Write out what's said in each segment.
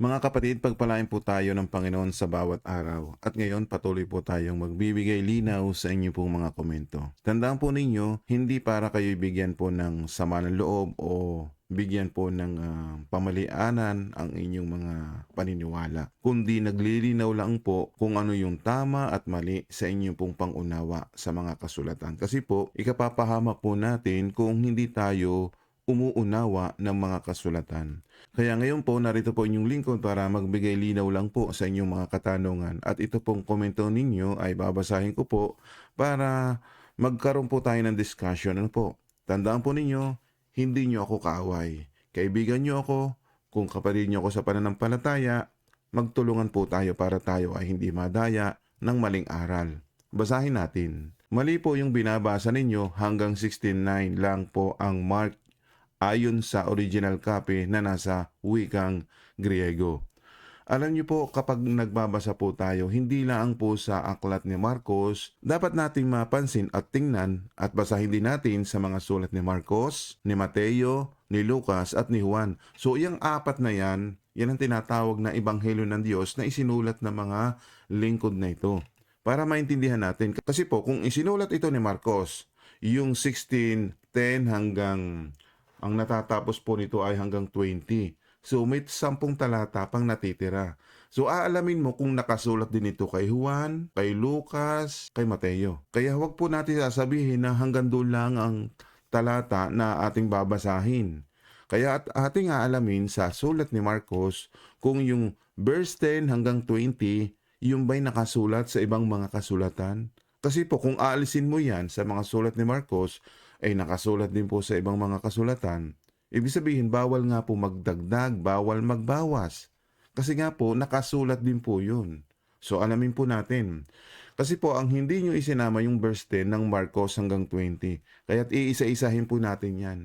Mga kapatid, pagpalain po tayo ng Panginoon sa bawat araw. At ngayon, patuloy po tayong magbibigay linaw sa inyo pong mga komento. Tandaan po ninyo, hindi para kayo bigyan po ng sama ng loob o bigyan po ng ah, pamalianan ang inyong mga paniniwala. Kundi naglilinaw lang po kung ano yung tama at mali sa inyong pong pangunawa sa mga kasulatan. Kasi po, ikapapahamak po natin kung hindi tayo umuunawa ng mga kasulatan. Kaya ngayon po, narito po inyong lingkod para magbigay linaw lang po sa inyong mga katanungan. At ito pong komento ninyo ay babasahin ko po para magkaroon po tayo ng discussion. Ano po? Tandaan po ninyo, hindi nyo ako kaaway. Kaibigan nyo ako, kung kapatid nyo ako sa pananampalataya, magtulungan po tayo para tayo ay hindi madaya ng maling aral. Basahin natin. Mali po yung binabasa ninyo hanggang 16.9 lang po ang mark ayon sa original copy na nasa wikang Griego. Alam niyo po, kapag nagbabasa po tayo, hindi lang po sa aklat ni Marcos, dapat nating mapansin at tingnan at basahin din natin sa mga sulat ni Marcos, ni Mateo, ni Lucas at ni Juan. So, yung apat na yan, yan ang tinatawag na Ebanghelyo ng Diyos na isinulat ng mga lingkod na ito. Para maintindihan natin. Kasi po, kung isinulat ito ni Marcos, yung 16.10 hanggang ang natatapos po nito ay hanggang 20. So may sampung talata pang natitira. So aalamin mo kung nakasulat din ito kay Juan, kay Lucas, kay Mateo. Kaya huwag po natin sasabihin na hanggang doon lang ang talata na ating babasahin. Kaya at ating aalamin sa sulat ni Marcos kung yung verse 10 hanggang 20, yung ba'y nakasulat sa ibang mga kasulatan? Kasi po kung aalisin mo yan sa mga sulat ni Marcos, ay nakasulat din po sa ibang mga kasulatan, ibig sabihin bawal nga po magdagdag, bawal magbawas. Kasi nga po, nakasulat din po yun. So alamin po natin. Kasi po, ang hindi nyo isinama yung verse 10 ng Marcos hanggang 20. Kaya't iisa-isahin po natin yan.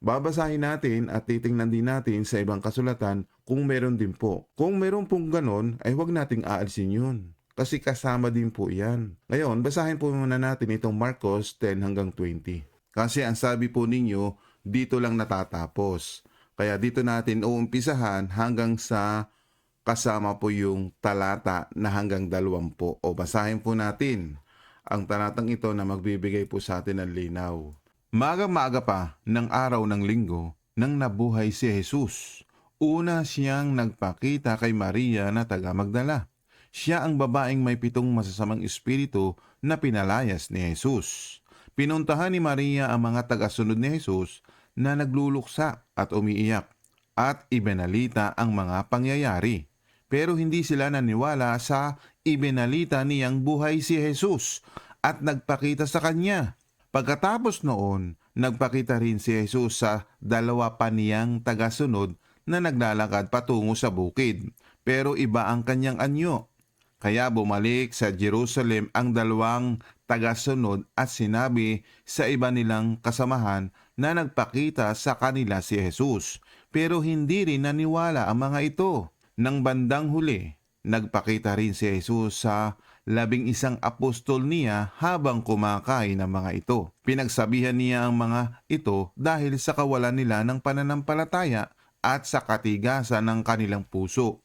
Babasahin natin at titingnan din natin sa ibang kasulatan kung meron din po. Kung meron pong ganon, ay huwag nating aalisin yun. Kasi kasama din po yan. Ngayon, basahin po muna natin itong Marcos 10 hanggang 20. Kasi ang sabi po ninyo, dito lang natatapos. Kaya dito natin uumpisahan hanggang sa kasama po yung talata na hanggang dalawampu. O basahin po natin ang talatang ito na magbibigay po sa atin ng linaw. Maga-maga pa ng araw ng linggo nang nabuhay si Jesus. Una siyang nagpakita kay Maria na taga Magdala. Siya ang babaeng may pitong masasamang espiritu na pinalayas ni Jesus. Pinuntahan ni Maria ang mga tagasunod ni Jesus na nagluluksa at umiiyak at ibinalita ang mga pangyayari. Pero hindi sila naniwala sa ibinalita niyang buhay si Jesus at nagpakita sa kanya. Pagkatapos noon, nagpakita rin si Jesus sa dalawa pa niyang tagasunod na naglalakad patungo sa bukid. Pero iba ang kanyang anyo. Kaya bumalik sa Jerusalem ang dalawang tagasunod at sinabi sa iba nilang kasamahan na nagpakita sa kanila si Jesus. Pero hindi rin naniwala ang mga ito. Nang bandang huli, nagpakita rin si Jesus sa labing isang apostol niya habang kumakain ng mga ito. Pinagsabihan niya ang mga ito dahil sa kawalan nila ng pananampalataya at sa katigasan ng kanilang puso.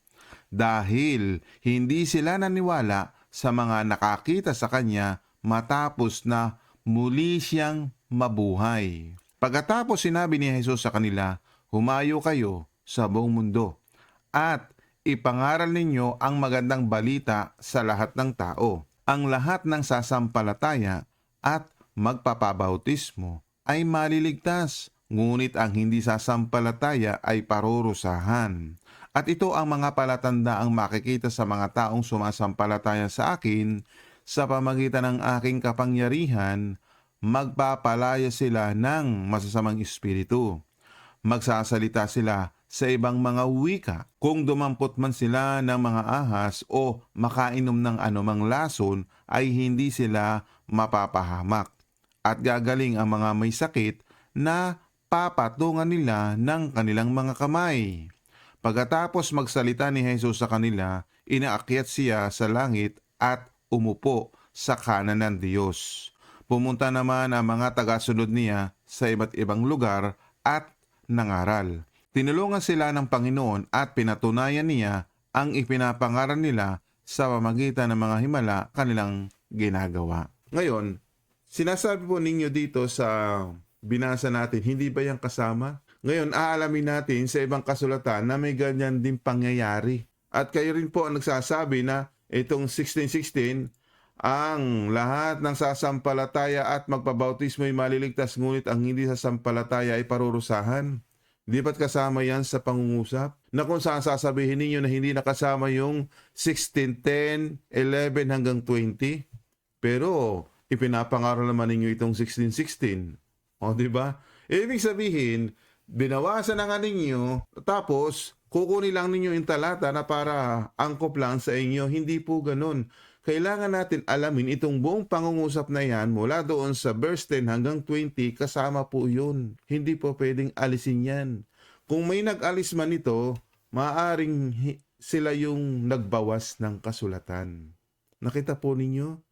Dahil hindi sila naniwala sa mga nakakita sa kanya matapos na muli siyang mabuhay. Pagkatapos sinabi ni Jesus sa kanila, Humayo kayo sa buong mundo at ipangaral ninyo ang magandang balita sa lahat ng tao. Ang lahat ng sasampalataya at magpapabautismo ay maliligtas, ngunit ang hindi sasampalataya ay parurusahan. At ito ang mga palatanda ang makikita sa mga taong sumasampalataya sa akin sa pamagitan ng aking kapangyarihan, magpapalaya sila ng masasamang espiritu. Magsasalita sila sa ibang mga wika. Kung dumampot man sila ng mga ahas o makainom ng anumang lason, ay hindi sila mapapahamak. At gagaling ang mga may sakit na papatungan nila ng kanilang mga kamay. Pagkatapos magsalita ni Jesus sa kanila, inaakyat siya sa langit at umupo sa kanan ng Diyos. Pumunta naman ang mga tagasunod niya sa iba't ibang lugar at nangaral. Tinulungan sila ng Panginoon at pinatunayan niya ang ipinapangaral nila sa pamagitan ng mga himala kanilang ginagawa. Ngayon, sinasabi po ninyo dito sa binasa natin, hindi ba yan kasama? Ngayon, aalamin natin sa ibang kasulatan na may ganyan din pangyayari. At kayo rin po ang nagsasabi na itong 1616, ang lahat ng sasampalataya at magpabautismo ay maliligtas ngunit ang hindi sasampalataya ay parurusahan. Di ba't kasama yan sa pangungusap? Na kung saan sasabihin ninyo na hindi nakasama yung 16, 10, 11 hanggang 20? Pero ipinapangaral naman ninyo itong 16, 16. O, di ba? Ibig sabihin, binawasan na nga ninyo, tapos kukunin lang ninyo yung talata na para angkop lang sa inyo. Hindi po ganun. Kailangan natin alamin itong buong pangungusap na yan mula doon sa verse 10 hanggang 20, kasama po yun. Hindi po pwedeng alisin yan. Kung may nag-alis man ito, maaring hi- sila yung nagbawas ng kasulatan. Nakita po ninyo?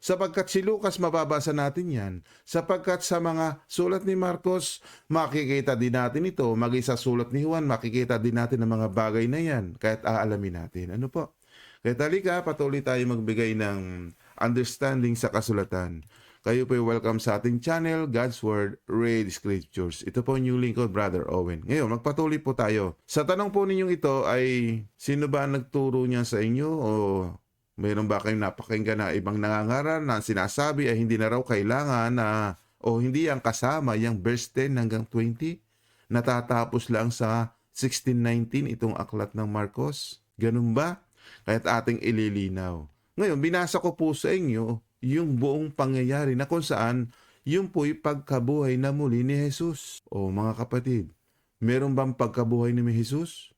Sapagkat si Lucas mababasa natin yan. Sapagkat sa mga sulat ni Marcos, makikita din natin ito. Maging sa sulat ni Juan, makikita din natin ang mga bagay na yan. Kahit aalamin natin. Ano po? Kaya talika, patuloy tayo magbigay ng understanding sa kasulatan. Kayo po welcome sa ating channel, God's Word, Read Scriptures. Ito po new lingkod, Brother Owen. Ngayon, magpatuloy po tayo. Sa tanong po ninyong ito ay, sino ba ang nagturo niya sa inyo o mayroon ba kayong napakinggan na ibang nangangaral na sinasabi ay hindi na raw kailangan na o hindi ang kasama yung verse 10 hanggang 20? Natatapos lang sa 1619 itong aklat ng Marcos? Ganun ba? Kaya't ating ililinaw. Ngayon, binasa ko po sa inyo yung buong pangyayari na kung saan yung po'y pagkabuhay na muli ni Jesus. O mga kapatid, meron bang pagkabuhay ni Jesus?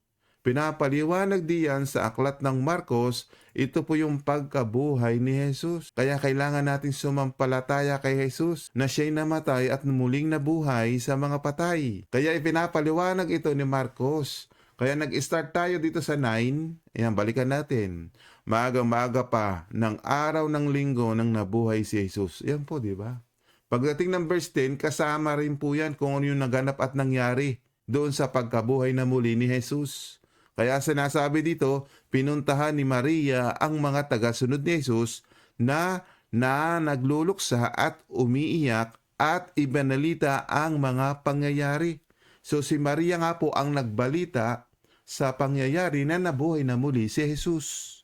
Pinapaliwanag diyan sa aklat ng Marcos, ito po yung pagkabuhay ni Jesus. Kaya kailangan natin sumampalataya kay Jesus na siya'y namatay at muling nabuhay sa mga patay. Kaya ipinapaliwanag ito ni Marcos. Kaya nag-start tayo dito sa 9. Ayan, balikan natin. Maaga-maaga pa ng araw ng linggo nang nabuhay si Jesus. Yan po, di ba? Pagdating ng verse 10, kasama rin po yan kung ano yung naganap at nangyari doon sa pagkabuhay na muli ni Jesus. Kaya sinasabi dito, pinuntahan ni Maria ang mga tagasunod ni Jesus na na nagluluksa at umiiyak at ibanalita ang mga pangyayari. So si Maria nga po ang nagbalita sa pangyayari na nabuhay na muli si Jesus.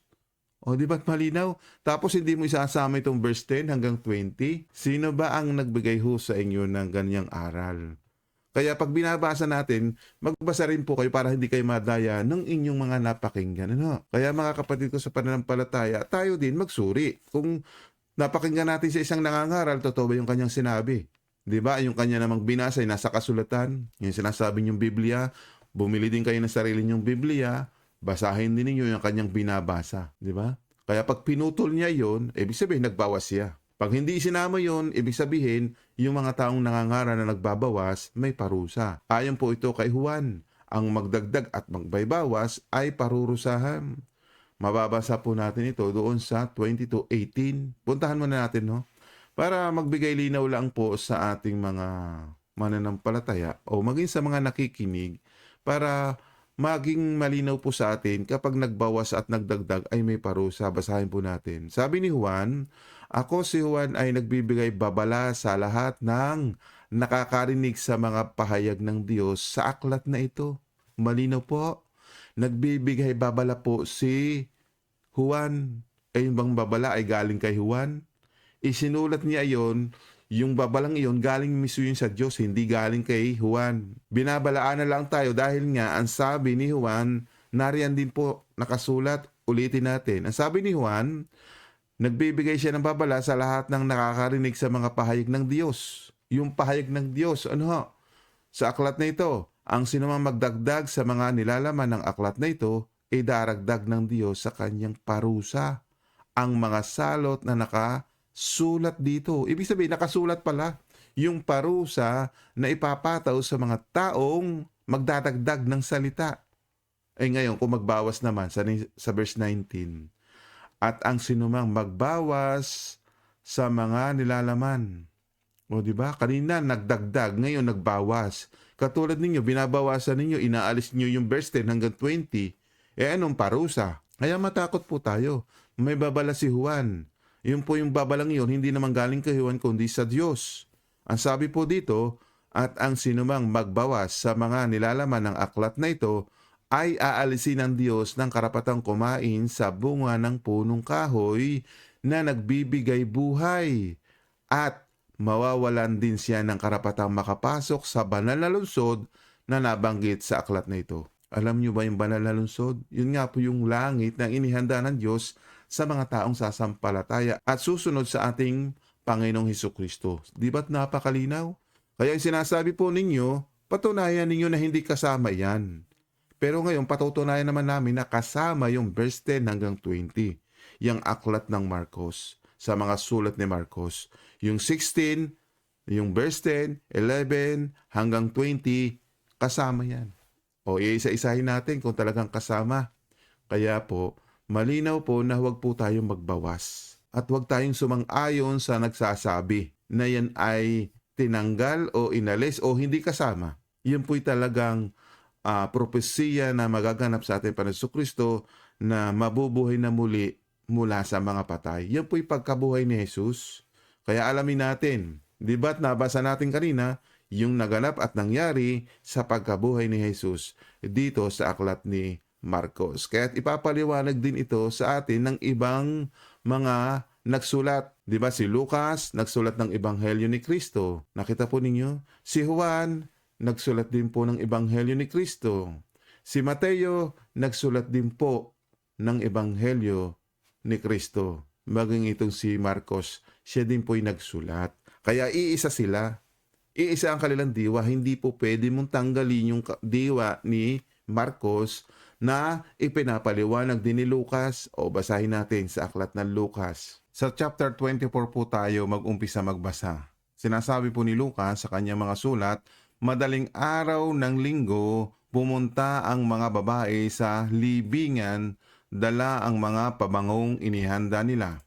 O di ba't malinaw? Tapos hindi mo isasama itong verse 10 hanggang 20? Sino ba ang nagbigay ho sa inyo ng ganyang aral? Kaya pag binabasa natin, magbasa rin po kayo para hindi kayo madaya ng inyong mga napakinggan. Ano? Kaya mga kapatid ko sa pananampalataya, tayo din magsuri. Kung napakinggan natin sa isang nangangaral, totoo ba yung kanyang sinabi? Di ba? Yung kanya namang binasa ay nasa kasulatan. Yung sinasabi niyong Biblia, bumili din kayo ng sarili niyong Biblia, basahin din ninyo yung kanyang binabasa. Di ba? Kaya pag pinutol niya yon, ibig sabihin nagbawas siya. Pag hindi isinama yon, ibig sabihin yung mga taong nangangara na nagbabawas may parusa. Ayon po ito kay Juan, ang magdagdag at magbaybawas ay parurusahan. Mababasa po natin ito doon sa 22.18. Puntahan muna natin, no? Para magbigay linaw lang po sa ating mga mananampalataya o maging sa mga nakikinig para maging malinaw po sa atin kapag nagbawas at nagdagdag ay may parusa. Basahin po natin. Sabi ni Juan, Ako si Juan ay nagbibigay babala sa lahat ng nakakarinig sa mga pahayag ng Diyos sa aklat na ito. Malinaw po. Nagbibigay babala po si Juan. Eh yung bang babala ay galing kay Juan? Isinulat niya yon yung babalang iyon galing mismo yun sa Diyos, hindi galing kay Juan. Binabalaan na lang tayo dahil nga ang sabi ni Juan, nariyan din po nakasulat, ulitin natin. Ang sabi ni Juan, nagbibigay siya ng babala sa lahat ng nakakarinig sa mga pahayag ng Diyos. Yung pahayag ng Diyos, ano ho? Sa aklat na ito, ang sinumang magdagdag sa mga nilalaman ng aklat na ito, ay daragdag ng Diyos sa kanyang parusa. Ang mga salot na naka sulat dito. Ibig sabihin, nakasulat pala yung parusa na ipapataw sa mga taong magdadagdag ng salita. Eh ngayon, kung magbawas naman sa, sa verse 19, at ang sinumang magbawas sa mga nilalaman. O di ba? Kanina nagdagdag, ngayon nagbawas. Katulad ninyo, binabawasan ninyo, inaalis niyo yung verse 10 hanggang 20. Eh anong parusa? Kaya matakot po tayo. May babala si Juan. Yun po yung babalang yun, hindi naman galing kay Juan kundi sa Diyos. Ang sabi po dito, at ang sinumang magbawas sa mga nilalaman ng aklat na ito ay aalisin ng Diyos ng karapatang kumain sa bunga ng punong kahoy na nagbibigay buhay at mawawalan din siya ng karapatang makapasok sa banal na lungsod na nabanggit sa aklat na ito. Alam niyo ba yung banal na lungsod? Yun nga po yung langit na inihanda ng Diyos sa mga taong sasampalataya at susunod sa ating Panginoong Heso Kristo. Di ba't napakalinaw? Kaya sinasabi po ninyo, patunayan ninyo na hindi kasama yan. Pero ngayon, patutunayan naman namin na kasama yung verse 10 hanggang 20, yung aklat ng Marcos, sa mga sulat ni Marcos. Yung 16, yung verse 10, 11, hanggang 20, kasama yan. O iisa-isahin natin kung talagang kasama. Kaya po, malinaw po na huwag po tayong magbawas. At huwag tayong sumang-ayon sa nagsasabi na yan ay tinanggal o inalis o hindi kasama. Yun po'y talagang ah, propesiya na magaganap sa ating Panginoon Kristo na mabubuhay na muli mula sa mga patay. Yan po'y pagkabuhay ni Jesus. Kaya alamin natin, di ba't nabasa natin kanina, yung naganap at nangyari sa pagkabuhay ni Jesus dito sa aklat ni Marcos. Kaya ipapaliwanag din ito sa atin ng ibang mga nagsulat. Di ba si Lucas nagsulat ng Ebanghelyo ni Kristo. Nakita po ninyo? Si Juan nagsulat din po ng Ebanghelyo ni Kristo. Si Mateo nagsulat din po ng Ebanghelyo ni Kristo. Maging itong si Marcos, siya din po'y nagsulat. Kaya iisa sila. Iisa ang kanilang diwa. Hindi po pwede mong tanggalin yung diwa ni Marcos na ipinapaliwanag din ni Lucas o basahin natin sa aklat ng Lucas. Sa chapter 24 po tayo mag-umpisa magbasa. Sinasabi po ni Lucas sa kanyang mga sulat, madaling araw ng linggo, pumunta ang mga babae sa libingan, dala ang mga pabangong inihanda nila.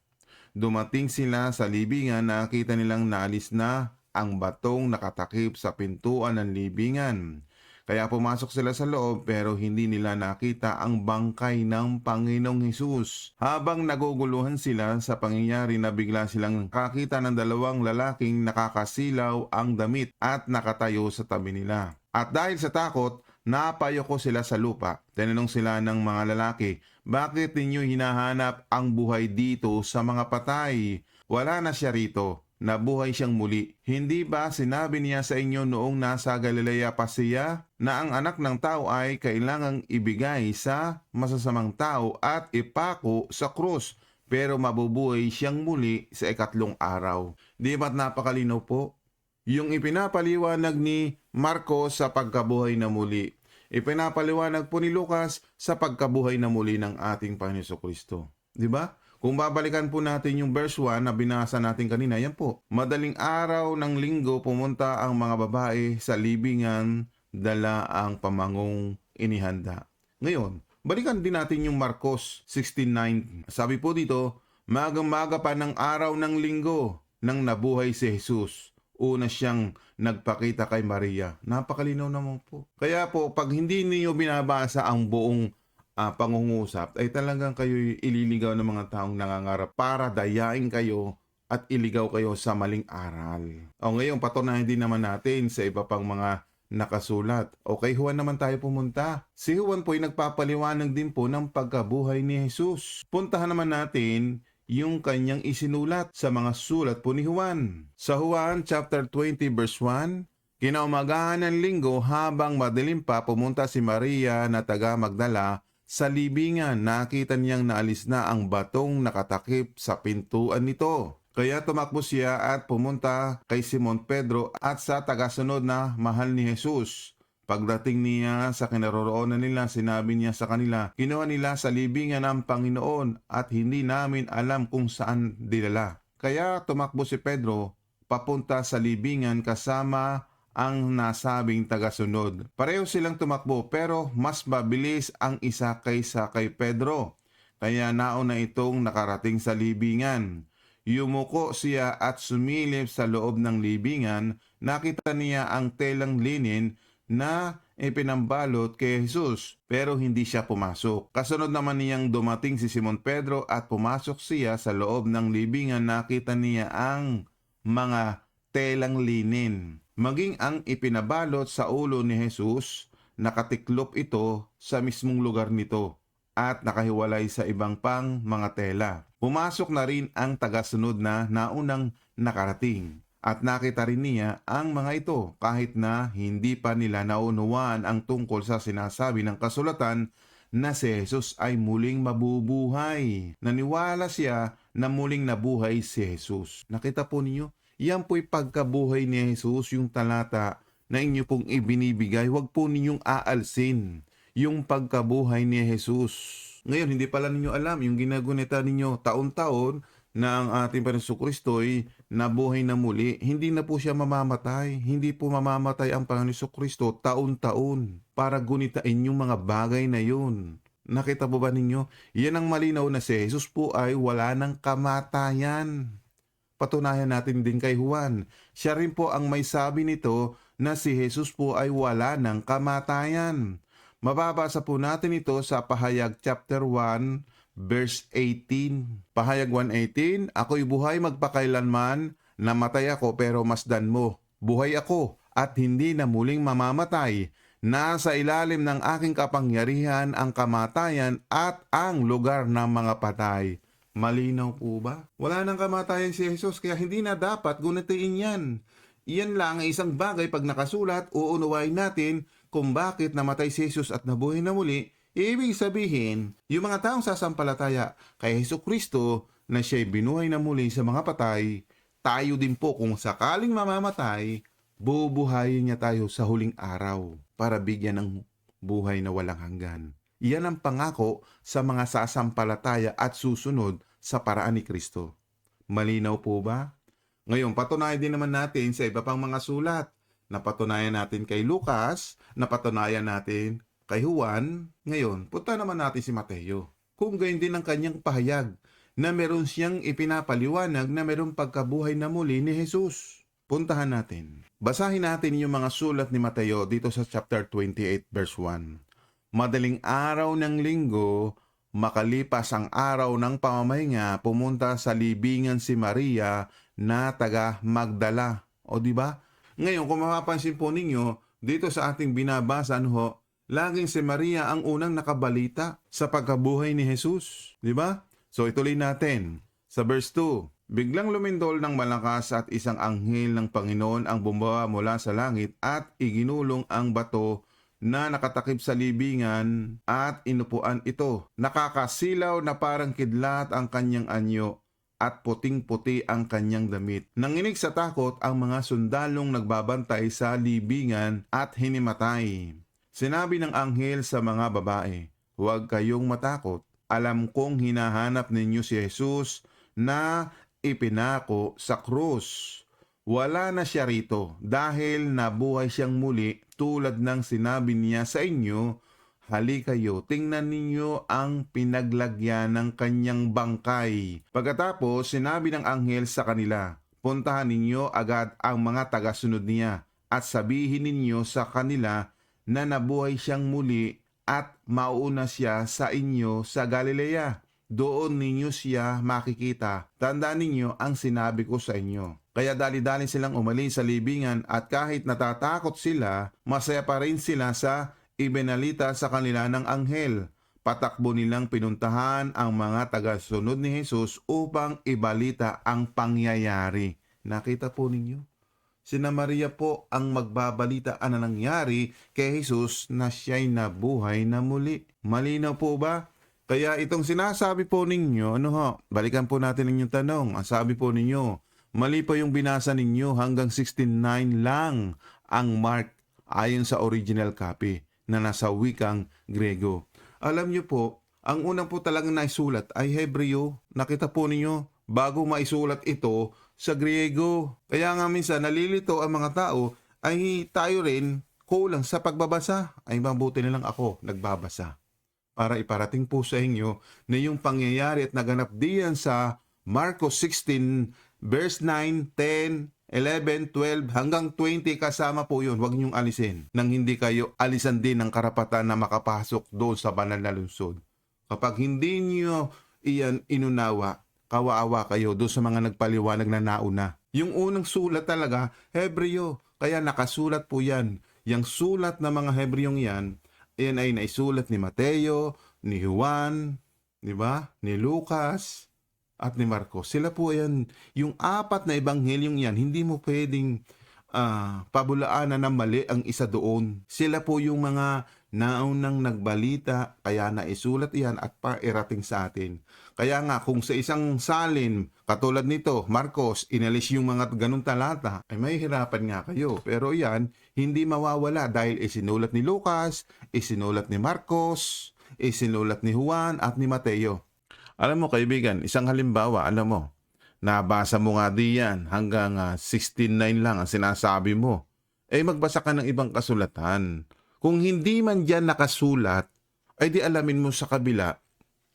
Dumating sila sa libingan, nakita nilang naalis na ang batong nakatakip sa pintuan ng libingan. Kaya pumasok sila sa loob pero hindi nila nakita ang bangkay ng Panginoong Hesus. Habang naguguluhan sila sa pangyayari na bigla silang kakita ng dalawang lalaking nakakasilaw ang damit at nakatayo sa tabi nila. At dahil sa takot, napayoko sila sa lupa. Tinanong sila ng mga lalaki, bakit ninyo hinahanap ang buhay dito sa mga patay? Wala na siya rito nabuhay siyang muli. Hindi ba sinabi niya sa inyo noong nasa Galilea pa siya na ang anak ng tao ay kailangang ibigay sa masasamang tao at ipako sa krus pero mabubuhay siyang muli sa ikatlong araw. Di ba't napakalinaw po? Yung ipinapaliwanag ni Marcos sa pagkabuhay na muli. Ipinapaliwanag po ni Lucas sa pagkabuhay na muli ng ating Panginoon Kristo. Di ba? Kung babalikan po natin yung verse 1 na binasa natin kanina, yan po. Madaling araw ng linggo pumunta ang mga babae sa libingan, dala ang pamangong inihanda. Ngayon, balikan din natin yung Marcos 16.9. Sabi po dito, magang-maga pa ng araw ng linggo nang nabuhay si Jesus. Una siyang nagpakita kay Maria. Napakalinaw naman po. Kaya po, pag hindi niyo binabasa ang buong ah, pangungusap, ay talagang kayo ililigaw ng mga taong nangangarap para dayain kayo at iligaw kayo sa maling aral. O ngayon, patunayan din naman natin sa iba pang mga nakasulat. O kay Juan naman tayo pumunta. Si Juan po ay nagpapaliwanag din po ng pagkabuhay ni Jesus. Puntahan naman natin yung kanyang isinulat sa mga sulat po ni Juan. Sa Juan chapter 20 verse 1, Kinaumagahan ng linggo habang madilim pa pumunta si Maria na taga Magdala sa libingan. Nakita niyang naalis na ang batong nakatakip sa pintuan nito. Kaya tumakbo siya at pumunta kay Simon Pedro at sa tagasunod na mahal ni Jesus. Pagdating niya sa kinaroroonan nila, sinabi niya sa kanila, kinuha nila sa libingan ng Panginoon at hindi namin alam kung saan dilala. Kaya tumakbo si Pedro papunta sa libingan kasama ang nasabing tagasunod. Pareho silang tumakbo pero mas mabilis ang isa kaysa kay Pedro. Kaya nauna itong nakarating sa libingan. Yumuko siya at sumilip sa loob ng libingan. Nakita niya ang telang linin na ipinambalot kay Jesus pero hindi siya pumasok. Kasunod naman niyang dumating si Simon Pedro at pumasok siya sa loob ng libingan. Nakita niya ang mga telang linin. Maging ang ipinabalot sa ulo ni Jesus, nakatiklop ito sa mismong lugar nito at nakahiwalay sa ibang pang mga tela. Pumasok na rin ang tagasunod na naunang nakarating at nakita rin niya ang mga ito kahit na hindi pa nila naunawaan ang tungkol sa sinasabi ng kasulatan na si Jesus ay muling mabubuhay. Naniwala siya na muling nabuhay si Jesus. Nakita po ninyo, yan po'y pagkabuhay ni Jesus, yung talata na inyo pong ibinibigay. Huwag po ninyong aalsin yung pagkabuhay ni Jesus. Ngayon, hindi pala ninyo alam yung ginagunita ninyo taon-taon na ang ating Panginoon Kristo ay nabuhay na muli. Hindi na po siya mamamatay. Hindi po mamamatay ang Panginoon Kristo taon-taon para gunitain yung mga bagay na yun. Nakita po ba ninyo? Yan ang malinaw na si Jesus po ay wala ng kamatayan. Patunayan natin din kay Juan. Siya rin po ang may sabi nito na si Jesus po ay wala ng kamatayan. Mababasa po natin ito sa Pahayag chapter 1 verse 18. Pahayag 1:18, Ako'y buhay magpakailanman, namatay ako pero masdan mo. Buhay ako at hindi na muling mamamatay. Nasa ilalim ng aking kapangyarihan ang kamatayan at ang lugar ng mga patay. Malinaw po ba? Wala nang kamatayan si Jesus kaya hindi na dapat gunitiin yan. Iyan lang ang isang bagay pag nakasulat, uunawain natin kung bakit namatay si Jesus at nabuhay na muli. Ibig sabihin, yung mga taong sasampalataya kay Hesus Kristo na siya'y binuhay na muli sa mga patay, tayo din po kung sakaling mamamatay, bubuhayin niya tayo sa huling araw para bigyan ng buhay na walang hanggan. Iyan ang pangako sa mga sasampalataya at susunod sa paraan ni Kristo. Malinaw po ba? Ngayon, patunayan din naman natin sa iba pang mga sulat. Napatunayan natin kay Lucas, napatunayan natin kay Juan. Ngayon, punta naman natin si Mateo. Kung gayon din ang kanyang pahayag na meron siyang ipinapaliwanag na meron pagkabuhay na muli ni Jesus. Puntahan natin. Basahin natin yung mga sulat ni Mateo dito sa chapter 28 verse 1. Madaling araw ng linggo, makalipas ang araw ng pamamahinga, pumunta sa libingan si Maria na taga Magdala. O di ba? Ngayon, kung mapapansin po ninyo, dito sa ating binabasa, ano ho, laging si Maria ang unang nakabalita sa pagkabuhay ni Jesus. Di ba? So ituloy natin. Sa verse 2, Biglang lumindol ng malakas at isang anghel ng Panginoon ang bumaba mula sa langit at iginulong ang bato na nakatakip sa libingan at inupuan ito. Nakakasilaw na parang kidlat ang kanyang anyo at puting-puti ang kanyang damit. Nanginig sa takot ang mga sundalong nagbabantay sa libingan at hinimatay. Sinabi ng anghel sa mga babae, Huwag kayong matakot. Alam kong hinahanap ninyo si Jesus na ipinako sa krus. Wala na siya rito dahil nabuhay siyang muli tulad ng sinabi niya sa inyo, Hali kayo, tingnan ninyo ang pinaglagyan ng kanyang bangkay. Pagkatapos, sinabi ng anghel sa kanila, Puntahan ninyo agad ang mga tagasunod niya at sabihin ninyo sa kanila na nabuhay siyang muli at mauna siya sa inyo sa Galilea. Doon ninyo siya makikita. Tandaan ninyo ang sinabi ko sa inyo. Kaya dali-dali silang umalis sa libingan at kahit natatakot sila, masaya pa rin sila sa ibinalita sa kanila ng anghel. Patakbo nilang pinuntahan ang mga tagasunod ni Jesus upang ibalita ang pangyayari. Nakita po ninyo? Sina Maria po ang magbabalita ang nangyari kay Jesus na siya'y nabuhay na muli. Malinaw po ba? Kaya itong sinasabi po ninyo, ano ho, balikan po natin inyong tanong. Ang sabi po ninyo, mali po yung binasa ninyo hanggang 16.9 lang ang mark ayon sa original copy na nasa wikang Grego. Alam niyo po, ang unang po talagang naisulat ay Hebreo. Nakita po ninyo, bago maisulat ito sa Griego. Kaya nga minsan nalilito ang mga tao ay tayo rin kulang sa pagbabasa. Ay mabuti na lang ako nagbabasa para iparating po sa inyo na yung pangyayari at naganap diyan sa Marcos 16 verse 9, 10, 11, 12 hanggang 20 kasama po yun. Huwag niyong alisin nang hindi kayo alisan din ng karapatan na makapasok doon sa banal na lungsod. Kapag hindi niyo iyan inunawa, kawaawa kayo doon sa mga nagpaliwanag na nauna. Yung unang sulat talaga, Hebreo. Kaya nakasulat po yan. Yung sulat ng mga Hebreong yan, yan ay naisulat ni Mateo, ni Juan, di ba? Ni Lucas, at ni Marcos. Sila po yan, yung apat na ebanghelyong yan, hindi mo pwedeng ah, pabulaanan ng mali ang isa doon. Sila po yung mga naunang nagbalita, kaya naisulat yan at pairating sa atin. Kaya nga, kung sa isang salin, katulad nito, Marcos, inalis yung mga ganun talata, ay may hirapan nga kayo. Pero yan, hindi mawawala dahil isinulat ni Lucas, isinulat ni Marcos, isinulat ni Juan at ni Mateo. Alam mo kaibigan, isang halimbawa, alam mo, nabasa mo nga di yan hanggang ah, 16.9 lang ang sinasabi mo. Eh magbasa ka ng ibang kasulatan. Kung hindi man dyan nakasulat, ay di alamin mo sa kabila.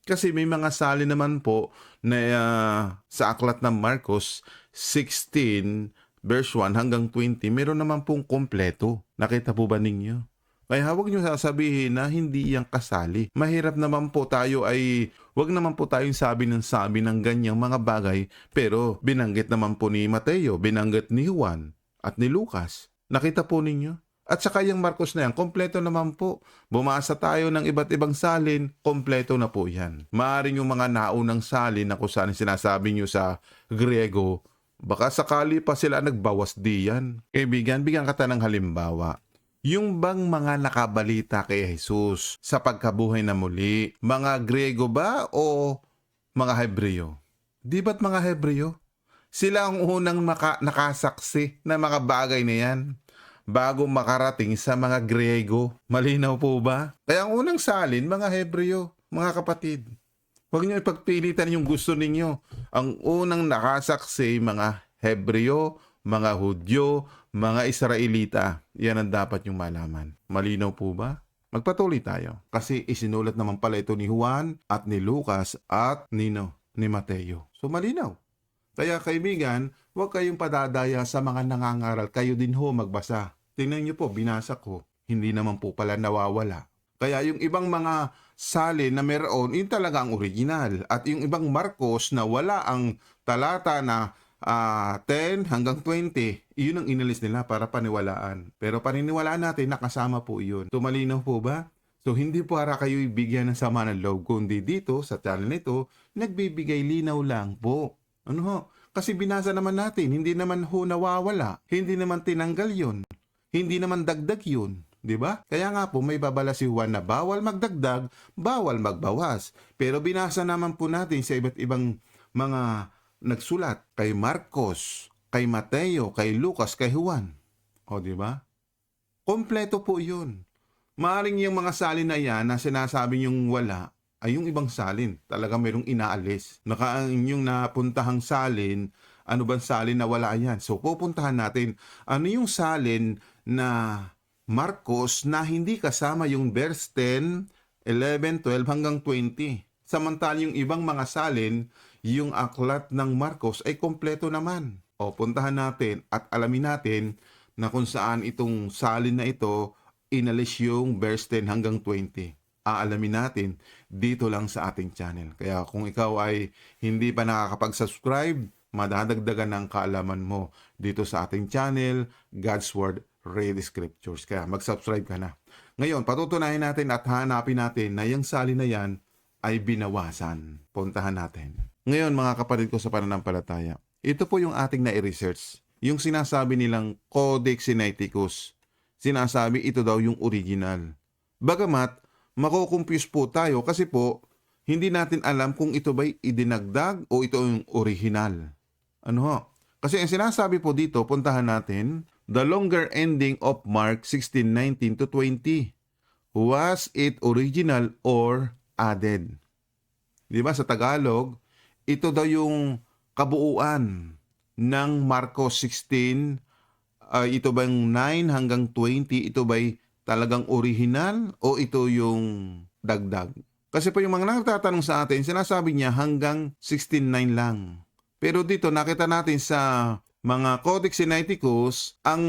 Kasi may mga sali naman po na ah, sa aklat ng Marcos 16 verse 1 hanggang 20, meron naman pong kompleto. Nakita po ba ninyo? Kaya huwag nyo sasabihin na hindi yan kasali. Mahirap naman po tayo ay, wag naman po tayong sabi ng sabi ng ganyang mga bagay, pero binanggit naman po ni Mateo, binanggit ni Juan at ni Lucas. Nakita po ninyo? At saka yung Marcos na yan, kompleto naman po. Bumasa tayo ng iba't ibang salin, kompleto na po yan. Maaring yung mga naunang salin na kung saan sinasabi nyo sa Griego, baka sakali pa sila nagbawas diyan. Kaibigan, bigyan ka ng halimbawa. Yung bang mga nakabalita kay Jesus sa pagkabuhay na muli, mga Grego ba o mga Hebreo? Di ba't mga Hebreo? Sila ang unang maka- nakasaksi na mga bagay na yan bago makarating sa mga Grego. Malinaw po ba? Kaya ang unang salin, mga Hebreo, mga kapatid. Huwag niyo ipagpilitan yung gusto ninyo. Ang unang nakasaksi, mga Hebreo, mga Hudyo, mga Israelita. Yan ang dapat yung malaman. Malinaw po ba? Magpatuloy tayo. Kasi isinulat naman pala ito ni Juan at ni Lucas at Nino, ni Mateo. So malinaw. Kaya kaibigan, huwag kayong padadaya sa mga nangangaral. Kayo din ho magbasa. Tingnan niyo po, binasa ko. Hindi naman po pala nawawala. Kaya yung ibang mga salin na meron, yun talaga ang original. At yung ibang Marcos na wala ang talata na ah, 10 hanggang 20, yun ang inalis nila para paniwalaan. Pero paniniwalaan natin, nakasama po yun. So malinaw po ba? So hindi po para kayo ibigyan ng sama ng loob, kundi dito sa channel nito, nagbibigay linaw lang po. Ano ho? Kasi binasa naman natin, hindi naman ho nawawala, hindi naman tinanggal yun, hindi naman dagdag yun. 'Di ba? Kaya nga po may babala si Juan na bawal magdagdag, bawal magbawas. Pero binasa naman po natin sa iba't ibang mga nagsulat kay Marcos, kay Mateo, kay Lucas, kay Juan. O, di ba? Kompleto po yun. Maaring yung mga salin na yan na sinasabi yung wala, ay yung ibang salin. Talaga mayroong inaalis. Naka yung napuntahang salin, ano bang salin na wala yan? So, pupuntahan natin, ano yung salin na Marcos na hindi kasama yung verse 10, 11, 12 hanggang 20. Samantalang yung ibang mga salin, yung aklat ng Marcos ay kompleto naman. O puntahan natin at alamin natin na kung saan itong salin na ito inalis yung verse 10 hanggang 20. Aalamin natin dito lang sa ating channel. Kaya kung ikaw ay hindi pa nakakapag-subscribe, madadagdagan ng kaalaman mo dito sa ating channel, God's Word Read Scriptures. Kaya mag-subscribe ka na. Ngayon, patutunayan natin at hanapin natin na yung salin na yan ay binawasan. Puntahan natin. Ngayon, mga kapatid ko sa pananampalataya, ito po yung ating na-research. Yung sinasabi nilang Codex Sinaiticus. Sinasabi ito daw yung original. Bagamat, makukumpuse po tayo kasi po, hindi natin alam kung ito ba'y idinagdag o ito yung original. Ano ho? Kasi ang sinasabi po dito, puntahan natin, the longer ending of Mark 16:19 to 20. Was it original or added? Di ba sa Tagalog, ito daw yung kabuuan ng Marcos 16, ah, ito ba yung 9 hanggang 20, ito ba'y talagang original o ito yung dagdag? Kasi po yung mga nagtatanong sa atin, sinasabi niya hanggang 16.9 lang. Pero dito nakita natin sa mga Codex Sinaiticus ang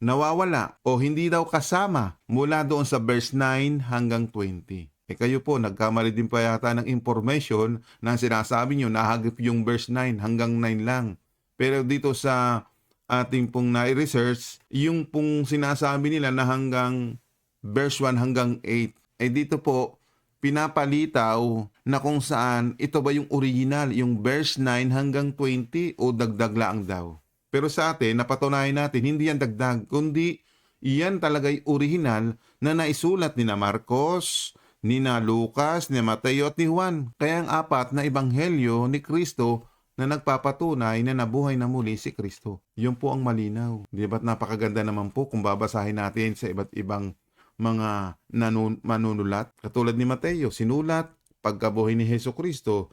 nawawala o hindi daw kasama mula doon sa verse 9 hanggang 20. Eh kayo po, nagkamali din pa yata ng information na sinasabi nyo nahagip yung verse 9 hanggang 9 lang. Pero dito sa ating pong na-research, yung pong sinasabi nila na hanggang verse 1 hanggang 8. Eh dito po, pinapalitaw na kung saan ito ba yung original, yung verse 9 hanggang 20 o dagdag lang daw. Pero sa atin, napatunayan natin, hindi yan dagdag, kundi iyan talaga'y original na naisulat ni na Marcos, ni na Lucas, ni Mateo at ni Juan. Kaya ang apat na ebanghelyo ni Kristo na nagpapatunay na nabuhay na muli si Kristo. Yun po ang malinaw. Di ba't napakaganda naman po kung babasahin natin sa iba't ibang mga nanun- manunulat. Katulad ni Mateo, sinulat pagkabuhay ni Heso Kristo,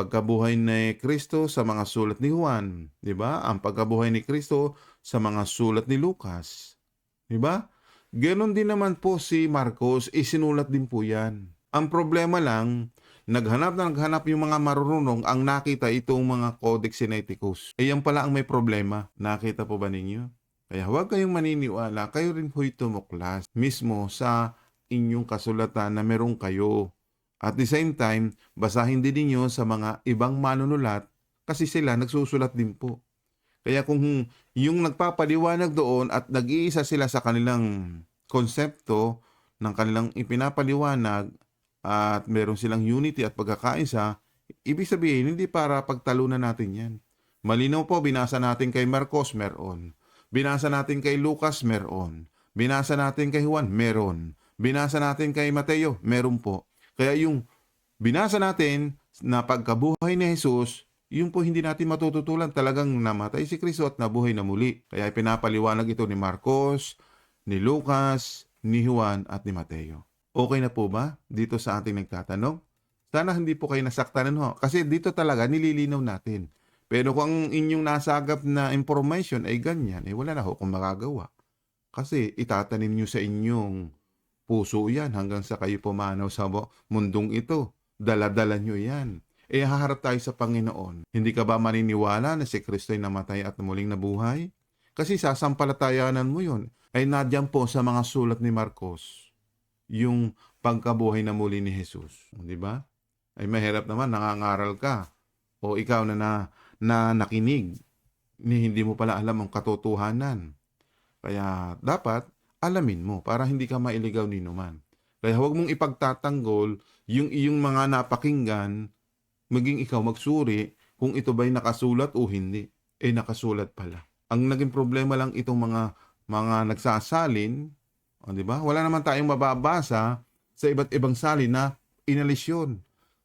pagkabuhay ni Kristo sa mga sulat ni Juan, 'di ba? Ang pagkabuhay ni Kristo sa mga sulat ni Lucas. 'Di ba? Ganon din naman po si Marcos, isinulat din po 'yan. Ang problema lang, naghanap na naghanap yung mga marunong ang nakita itong mga Codex Sinaiticus. Eh yan pala ang may problema. Nakita po ba ninyo? Kaya huwag kayong maniniwala, kayo rin ho'y tumuklas mismo sa inyong kasulatan na meron kayo. At the same time, basahin din ninyo sa mga ibang manunulat kasi sila nagsusulat din po. Kaya kung yung nagpapaliwanag doon at nag-iisa sila sa kanilang konsepto ng kanilang ipinapaliwanag at meron silang unity at pagkakaisa, ibig sabihin hindi para pagtalunan natin yan. Malinaw po, binasa natin kay Marcos, meron. Binasa natin kay Lucas, meron. Binasa natin kay Juan, meron. Binasa natin kay Mateo, meron po. Kaya yung binasa natin na pagkabuhay ni Jesus, yun po hindi natin matututulan. Talagang namatay si Kristo at nabuhay na muli. Kaya pinapaliwanag ito ni Marcos, ni Lucas, ni Juan at ni Mateo. Okay na po ba dito sa ating nagtatanong? Sana hindi po kayo nasaktan ho. Kasi dito talaga nililinaw natin. Pero kung ang inyong nasagap na information ay ganyan, eh wala na ho kung magagawa. Kasi itatanim nyo sa inyong puso yan hanggang sa kayo pumanaw sa mundong ito. Daladala nyo yan. Eh haharap tayo sa Panginoon. Hindi ka ba maniniwala na si Kristo ay namatay at muling nabuhay? Kasi sasampalatayanan mo yun. Ay nadyan po sa mga sulat ni Marcos yung pagkabuhay na muli ni Jesus. Di ba? Ay mahirap naman, nangangaral ka. O ikaw na, na, na nakinig, ni hindi mo pala alam ang katotohanan. Kaya dapat alamin mo para hindi ka mailigaw ni numan. Kaya huwag mong ipagtatanggol yung iyong mga napakinggan, maging ikaw magsuri kung ito ba'y nakasulat o hindi. Eh nakasulat pala. Ang naging problema lang itong mga mga nagsasalin, o, di ba? Wala naman tayong mababasa sa iba't ibang salin na inalis yun.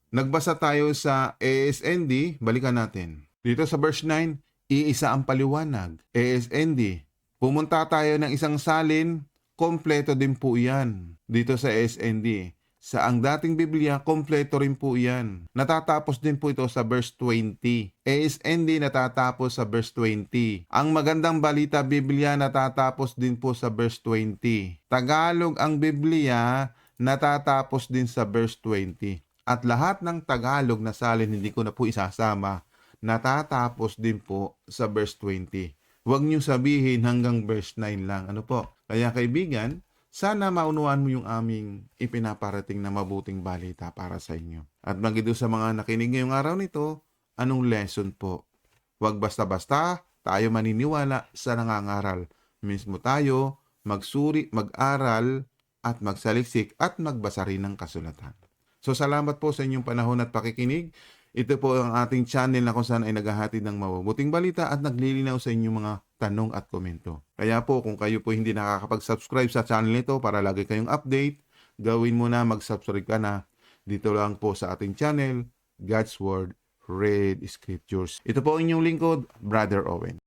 Nagbasa tayo sa ASND, balikan natin. Dito sa verse 9, iisa ang paliwanag. ASND. Pumunta tayo ng isang salin, kompleto din po yan. Dito sa ASND. Sa ang dating Biblia, kompleto rin po yan. Natatapos din po ito sa verse 20. ASND natatapos sa verse 20. Ang magandang balita Biblia natatapos din po sa verse 20. Tagalog ang Biblia natatapos din sa verse 20. At lahat ng Tagalog na salin hindi ko na po isasama, natatapos din po sa verse 20. Huwag niyo sabihin hanggang verse 9 lang. Ano po? Kaya kaibigan, sana maunawaan mo yung aming ipinaparating na mabuting balita para sa inyo. At magido sa mga nakinig ngayong araw nito, anong lesson po? Huwag basta-basta tayo maniniwala sa nangangaral. Mismo tayo, magsuri, mag-aral, at magsaliksik at magbasa rin ng kasulatan. So salamat po sa inyong panahon at pakikinig. Ito po ang ating channel na kung saan ay naghahatid ng mabubuting balita at naglilinaw sa inyong mga tanong at komento. Kaya po kung kayo po hindi nakakapag-subscribe sa channel nito para lagi kayong update, gawin mo na mag-subscribe ka na dito lang po sa ating channel, God's Word, Read Scriptures. Ito po ang inyong lingkod, Brother Owen.